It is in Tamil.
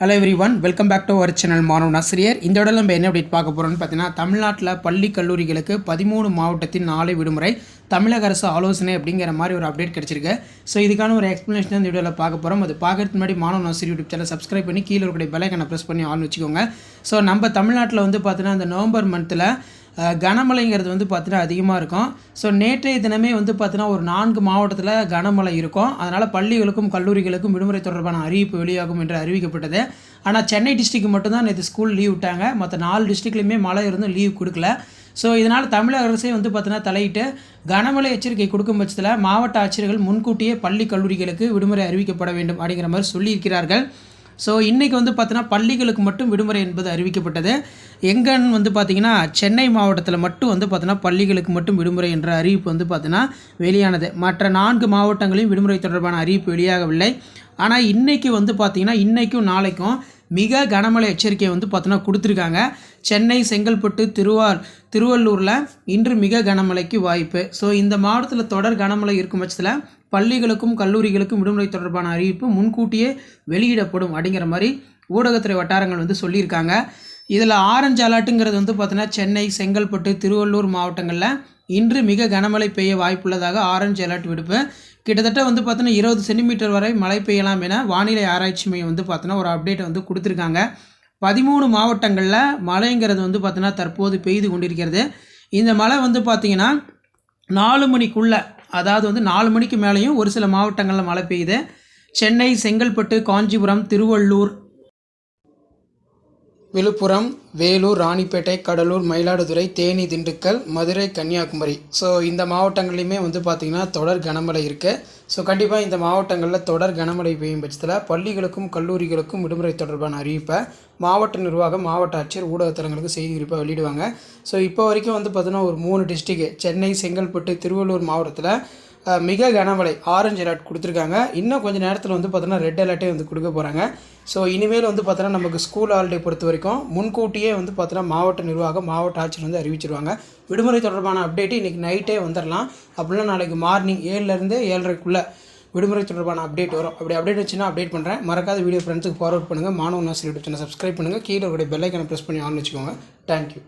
Hello everyone welcome back to our channel மாணவன் ஆசிரியர் இந்த இடம் நம்ம என்ன அப்படி பார்க்க போகிறோம்னு பார்த்தீங்கன்னா தமிழ்நாட்டில் பள்ளி கல்லூரிகளுக்கு பதிமூணு மாவட்டத்தின் நாளை விடுமுறை தமிழக அரசு ஆலோசனை அப்படிங்கிற மாதிரி ஒரு அப்டேட் கிடச்சிருக்கு. ஸோ இதுக்கான ஒரு எக்ஸ்ப்ளனேஷன் இந்த வீடியோவில் பார்க்க போகிறோம் அது பார்க்கறதுக்கு முன்னாடி மாணவன் ஆசிரியர் யூடியூப் சேனல் சப்ஸ்கிரைப் பண்ணி கீழே இருக்கக்கூடிய பெலைக்கனை ப்ரெஸ் பண்ணி ஆன் வச்சுக்கோங்க. ஸோ நம்ம தமிழ்நாட்டில் வந்து பார்த்தீங்கன்னா இந்த நவம்பர் மந்தில் கனமழைங்கிறது வந்து பார்த்தீங்கன்னா அதிகமாக இருக்கும். ஸோ நேற்றைய தினமே வந்து பார்த்தீங்கன்னா ஒரு நான்கு மாவட்டத்தில் கனமழை இருக்கும். அதனால் பள்ளிகளுக்கும் கல்லூரிகளுக்கும் விடுமுறை தொடர்பான அறிவிப்பு வெளியாகும் என்று அறிவிக்கப்பட்டது. ஆனால் சென்னை டிஸ்ட்ரிக்ட் மட்டும்தான் நேற்று ஸ்கூல் லீவ் விட்டாங்க. மற்ற நாலு டிஸ்ட்ரிக்ட்லேயுமே மழை இருந்தும் லீவ் கொடுக்கல. ஸோ இதனால் தமிழக அரசே வந்து பார்த்தீங்கன்னா தலையிட்டு கனமழை எச்சரிக்கை கொடுக்கும் பட்சத்தில் மாவட்ட ஆட்சியர்கள் முன்கூட்டியே பள்ளி கல்லூரிகளுக்கு விடுமுறை அறிவிக்கப்பட வேண்டும் அப்படிங்கிற மாதிரி சொல்லியிருக்கிறார்கள். ஸோ இன்றைக்கி வந்து பார்த்தீங்கன்னா பள்ளிகளுக்கு மட்டும் விடுமுறை என்பது அறிவிக்கப்பட்டது. எங்கன்னு வந்து பார்த்திங்கன்னா சென்னை மாவட்டத்தில் மட்டும் வந்து பார்த்தீங்கன்னா பள்ளிகளுக்கு மட்டும் விடுமுறை என்ற அறிவிப்பு வந்து பார்த்தீங்கன்னா வெளியானது. மற்ற நான்கு மாவட்டங்களையும் விடுமுறை தொடர்பான அறிவிப்பு வெளியாகவில்லை. ஆனால் இன்றைக்கி வந்து பார்த்திங்கன்னா இன்றைக்கும் நாளைக்கும் மிக கனமழை எச்சரிக்கை வந்து பார்த்தோன்னா கொடுத்துருக்காங்க. சென்னை செங்கல்பட்டு திருவார் திருவள்ளூரில் இன்று மிக கனமழைக்கு வாய்ப்பு. ஸோ இந்த மாவட்டத்தில் தொடர் கனமழை இருக்கும் பட்சத்தில் பள்ளிகளுக்கும் கல்லூரிகளுக்கும் விடுமுறை தொடர்பான அறிவிப்பு முன்கூட்டியே வெளியிடப்படும் அப்படிங்கிற மாதிரி ஊடகத்துறை வட்டாரங்கள் வந்து சொல்லியிருக்காங்க. இதில் ஆரஞ்சு அலர்ட்டுங்கிறது வந்து பார்த்தீங்கன்னா சென்னை செங்கல்பட்டு திருவள்ளூர் மாவட்டங்களில் இன்று மிக கனமழை பெய்ய வாய்ப்புள்ளதாக ஆரஞ்சு அலர்ட் விடுப்பு. கிட்டத்தட்ட வந்து பார்த்தோன்னா இருபது சென்டிமீட்டர் வரை மழை பெய்யலாம் என வானிலை ஆராய்ச்சி மையம் வந்து பார்த்தோன்னா ஒரு அப்டேட் வந்து கொடுத்துருக்காங்க. பதிமூணு மாவட்டங்களில் மழைங்கிறது வந்து பார்த்தோன்னா தற்போது பெய்து கொண்டிருக்கிறது. இந்த மழை வந்து பார்த்திங்கன்னா நாலு மணிக்குள்ளே அதாவது வந்து நாலு மணிக்கு மேலேயும் ஒரு சில மாவட்டங்களில் மழை பெய்யுது. சென்னை செங்கல்பட்டு காஞ்சிபுரம் திருவள்ளூர் விழுப்புரம் வேலூர் ராணிப்பேட்டை கடலூர் மயிலாடுதுறை தேனி திண்டுக்கல் மதுரை கன்னியாகுமரி. ஸோ இந்த மாவட்டங்கள்லையுமே வந்து பார்த்திங்கன்னா தொடர் கனமழை இருக்குது ஸோ கண்டிப்பாக இந்த மாவட்டங்களில் தொடர் கனமழை பெய்யும் பட்சத்தில் பள்ளிகளுக்கும் கல்லூரிகளுக்கும் விடுமுறை தொடர்பான அறிவிப்பை மாவட்ட நிர்வாகம் மாவட்ட ஆட்சியர் ஊடகத்தலங்களுக்கு செய்தி குறிப்பாக வெளியிடுவாங்க. ஸோ இப்போ வரைக்கும் வந்து பார்த்திங்கன்னா ஒரு மூணு டிஸ்ட்ரிக்ட் சென்னை செங்கல்பட்டு திருவள்ளூர் மாவட்டத்தில் மிக கனமழை ஆரஞ்சு அலர்ட் கொடுத்துருக்காங்க. இன்னும் கொஞ்சம் நேரத்தில் வந்து பார்த்தோன்னா ரெட் அலர்ட்டே வந்து கொடுக்க போகிறாங்க ஸோ இனிமேல் வந்து பார்த்தோன்னா நமக்கு ஸ்கூல் ஹாலிடே பொறுத்த வரைக்கும் முன்கூட்டியே வந்து பார்த்தோன்னா மாவட்ட நிர்வாகம் மாவட்ட ஆட்சியர் வந்து அறிவிச்சிருவாங்க. விடுமுறை தொடர்பான அப்டேட்டு இன்றைக்கி நைட்டே வந்துடலாம் அப்படின்னா நாளைக்கு மார்னிங் ஏழுலேருந்து ஏழரைக்குள்ளே விடுமுறை தொடர்பான அப்டேட் வரும். அப்படி அப்டேட் வச்சுன்னா அப்டேட் பண்ணுறேன் மறக்காத வீடியோ ஃப்ரெண்ட்ஸுக்கு ஃபார்வர்ட் பண்ணுங்கள் மாணவ நாசிரியர் சேனல் சப்ஸ்கிரைப் பண்ணுங்கள் கீழே ஒரு பெல்லைக்கான ப்ரெஸ் பண்ணி ஆன் வச்சுக்கோங்க. தேங்க்யூ